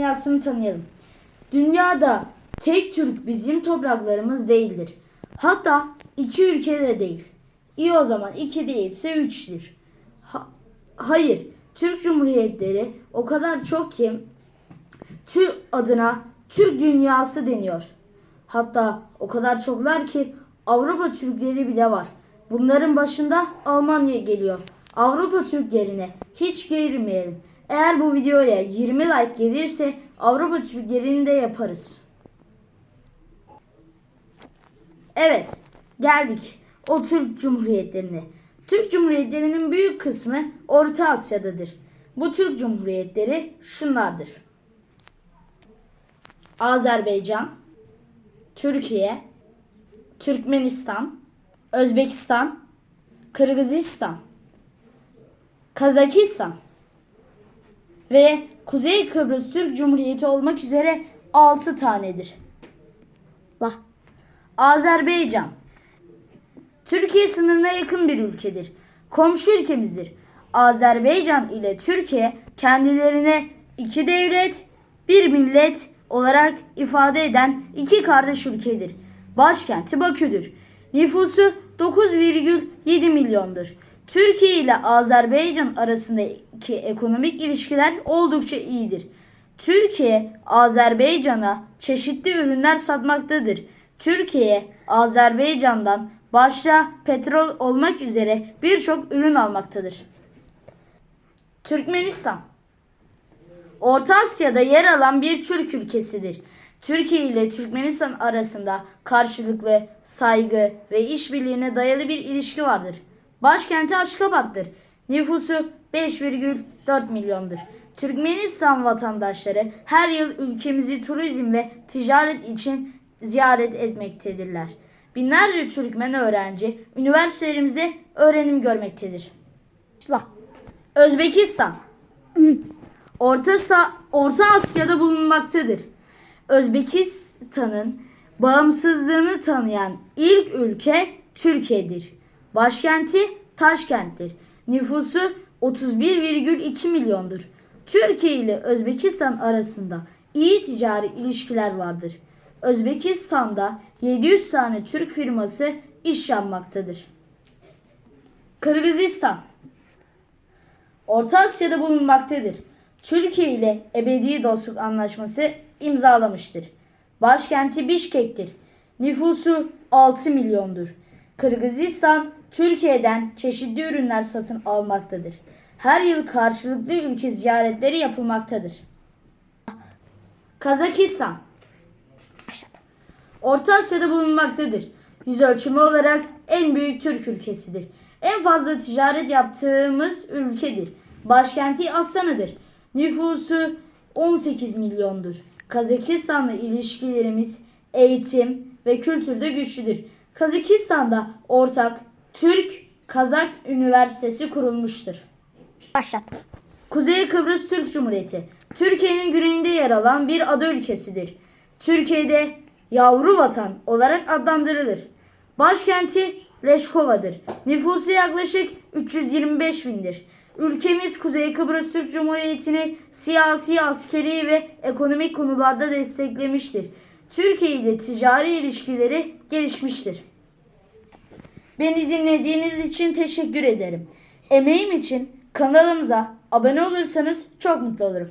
dünyasını tanıyalım. Dünyada tek Türk bizim topraklarımız değildir. Hatta iki ülke de değil. İyi o zaman iki değilse üçtür. Ha- hayır, Türk Cumhuriyetleri o kadar çok ki Türk adına Türk dünyası deniyor. Hatta o kadar çoklar ki Avrupa Türkleri bile var. Bunların başında Almanya geliyor. Avrupa Türklerine hiç gerilmeyelim. Eğer bu videoya 20 like gelirse Avrupa Türklerini de yaparız. Evet, geldik o Türk Cumhuriyetlerine. Türk Cumhuriyetlerinin büyük kısmı Orta Asya'dadır. Bu Türk Cumhuriyetleri şunlardır. Azerbaycan, Türkiye, Türkmenistan, Özbekistan, Kırgızistan, Kazakistan ve Kuzey Kıbrıs Türk Cumhuriyeti olmak üzere 6 tanedir. Bah. Azerbaycan Türkiye sınırına yakın bir ülkedir. Komşu ülkemizdir. Azerbaycan ile Türkiye kendilerine iki devlet, bir millet olarak ifade eden iki kardeş ülkedir. Başkenti Bakü'dür. Nüfusu 9,7 milyondur. Türkiye ile Azerbaycan arasındaki ekonomik ilişkiler oldukça iyidir. Türkiye, Azerbaycan'a çeşitli ürünler satmaktadır. Türkiye, Azerbaycan'dan başta petrol olmak üzere birçok ürün almaktadır. Türkmenistan Orta Asya'da yer alan bir Türk ülkesidir. Türkiye ile Türkmenistan arasında karşılıklı saygı ve işbirliğine dayalı bir ilişki vardır. Başkenti Aşkabat'tır. Nüfusu 5,4 milyondur. Türkmenistan vatandaşları her yıl ülkemizi turizm ve ticaret için ziyaret etmektedirler. Binlerce Türkmen öğrenci üniversitelerimizde öğrenim görmektedir. Özbekistan Orta, Orta Asya'da bulunmaktadır. Özbekistan'ın bağımsızlığını tanıyan ilk ülke Türkiye'dir. Başkenti Taşkent'tir. Nüfusu 31,2 milyondur. Türkiye ile Özbekistan arasında iyi ticari ilişkiler vardır. Özbekistan'da 700 tane Türk firması iş yapmaktadır. Kırgızistan Orta Asya'da bulunmaktadır. Türkiye ile ebedi dostluk anlaşması imzalamıştır. Başkenti Bişkek'tir. Nüfusu 6 milyondur. Kırgızistan Türkiye'den çeşitli ürünler satın almaktadır. Her yıl karşılıklı ülke ziyaretleri yapılmaktadır. Kazakistan Orta Asya'da bulunmaktadır. Yüz ölçümü olarak en büyük Türk ülkesidir. En fazla ticaret yaptığımız ülkedir. Başkenti Astana'dır. Nüfusu 18 milyondur. Kazakistan'la ilişkilerimiz eğitim ve kültürde güçlüdür. Kazakistan'da ortak Türk-Kazak Üniversitesi kurulmuştur. Başlat. Kuzey Kıbrıs Türk Cumhuriyeti, Türkiye'nin güneyinde yer alan bir ada ülkesidir. Türkiye'de yavru vatan olarak adlandırılır. Başkenti Leşkova'dır. Nüfusu yaklaşık 325 bindir. Ülkemiz Kuzey Kıbrıs Türk Cumhuriyeti'ni siyasi, askeri ve ekonomik konularda desteklemiştir. Türkiye ile ticari ilişkileri gelişmiştir. Beni dinlediğiniz için teşekkür ederim. Emeğim için kanalımıza abone olursanız çok mutlu olurum.